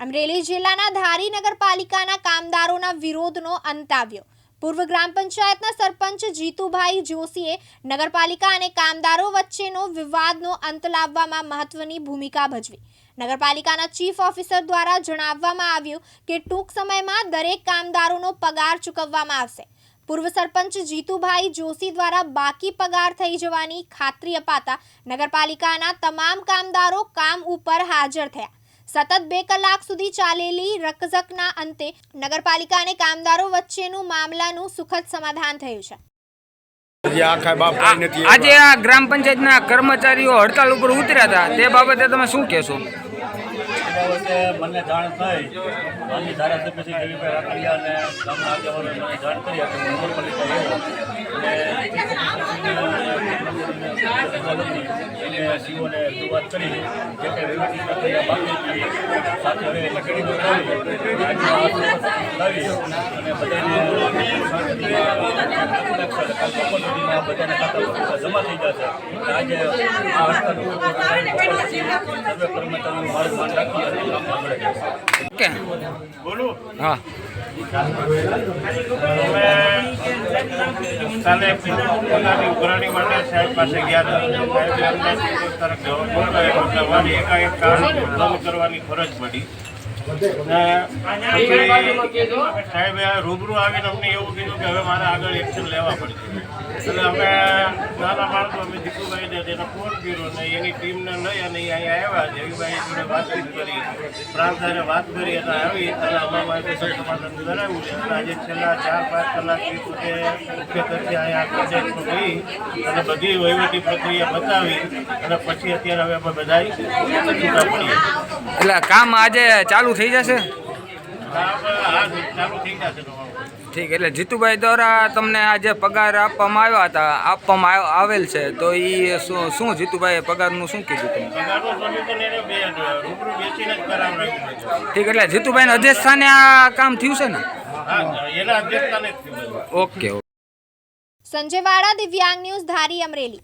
અમરેલી જિલ્લાના ધારી નગરપાલિકાના કામદારોના વિરોધનો અંત આવ્યો. પૂર્વ ગ્રામ પંચાયતના સરપંચ જીતુભાઈ જોશીએ નગરપાલિકા અને કામદારો વચ્ચેનો વિવાદનો અંત લાવવામાં મહત્વની ભૂમિકા ભજવી. નગરપાલિકાના ચીફ ઓફિસર દ્વારા જણાવવામાં આવ્યું કે ટૂંક સમયમાં દરેક કામદારોનો પગાર ચૂકવવામાં આવશે. પૂર્વ સરપંચ જીતુભાઈ જોશી દ્વારા બાકી પગાર થઈ જવાની ખાતરી અપાતા નગરપાલિકાના તમામ કામદારો કામ ઉપર હાજર થયા. સતત બે કલાક સુધી ચાલેલી રકઝકના અંતે નગરપાલિકા અને કામદારો વચ્ચેનું મામલાનું સુખદ સમાધાન થયું છે. આજે આ ગ્રામ પંચાયતના કર્મચારીઓ હડતાલ ઉપર ઉતર્યા હતા. તે બાબતે તમે શું કહેશો? મને જાણ થઈ. માનની ધારાસભ્ય શ્રી દેવીભાઈ રાકડિયા અને ગામના આગેવાનોએ મને જાણ કરી. હતી કે નગરપાલિકા એવો એને સીઓને રજૂઆત કરી જે કંઈ વહીવટી પ્રક્રિયા બાકી સાથે હવે બધાને બધાને ખાતા જમા થઈ જશે આજે આ સર્વે કર્મચારીઓ મારું માન રાખી અને કે હા કાલે ઉઘરાણી માટે સાહેબ પાસે ગયા હતા. તરફ કરવાની ફરજ પડી. સાહેબે રૂબરૂ આવીને અમને એવું કીધું કે હવે મારે આગળ એક્શન લેવા પડશે. એટલે અમે નાના માણસો અમે દીકુભાઈને તેને ફોન કર્યો ને એની ટીમને લઈ અને અહીંયા આવ્યા. દેવીભાઈ જોડે વાતચીત કરી પ્રાંતને વાત કરી અને આવી અને અમારા માટે સમાધાન કરાવ્યું છે. અને આજે છેલ્લા ચાર પાંચ કલાકથી પોતે મુખ્ય તરફે અહીંયા પ્રોજેક્ટમાં ગઈ અને બધી વહીવટી પ્રક્રિયા બતાવી અને પછી અત્યારે હવે અમે બધા છૂટા પડીએ એટલે કામ આજે ચાલુ ચાલુ થઈ જશે? ઠીક એટલે જીતુભાઈ દ્વારા તમને આજે પગાર આપવામાં આવ્યા હતા આપવામાં આવ- આવેલ છે તો એ શું શું જીતુભાઈએ પગારનું શું કીધું તમે? ઠીક એટલે જીતુભાઈને અધ્યક્ષ સ્થાને આ કામ થયું છે ને. ઓકે સંજય વાળા દિવ્યાંગ ન્યૂઝ ધારી અમરેલી.